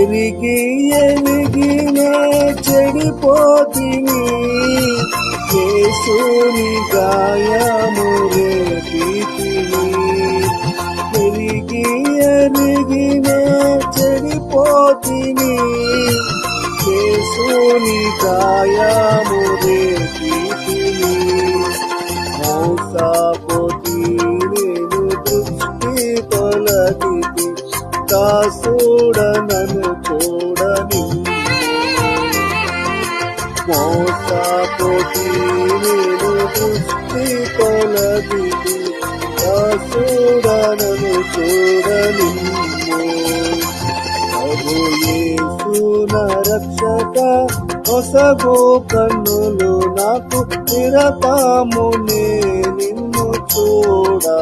ఎరిగి ఎరిగిన చెడిపోతిని యేసుని గాయము రేపితిని. ఎరిగి ఎరిగిన చెడిపోతిని యేసుని గాయము రేపితిని. మోసపోతి నేను దృష్టి తొలగితి దాసుడనను చూడని మోసపోతి నేను దృష్టి తొలగితి దాసుడనను చూడని ప్రభు యేసున రక్షక ಹೊಸಗೋ ಕಣ್ಣುಲು నాకు నిరతాము నే నిన్ను చూడా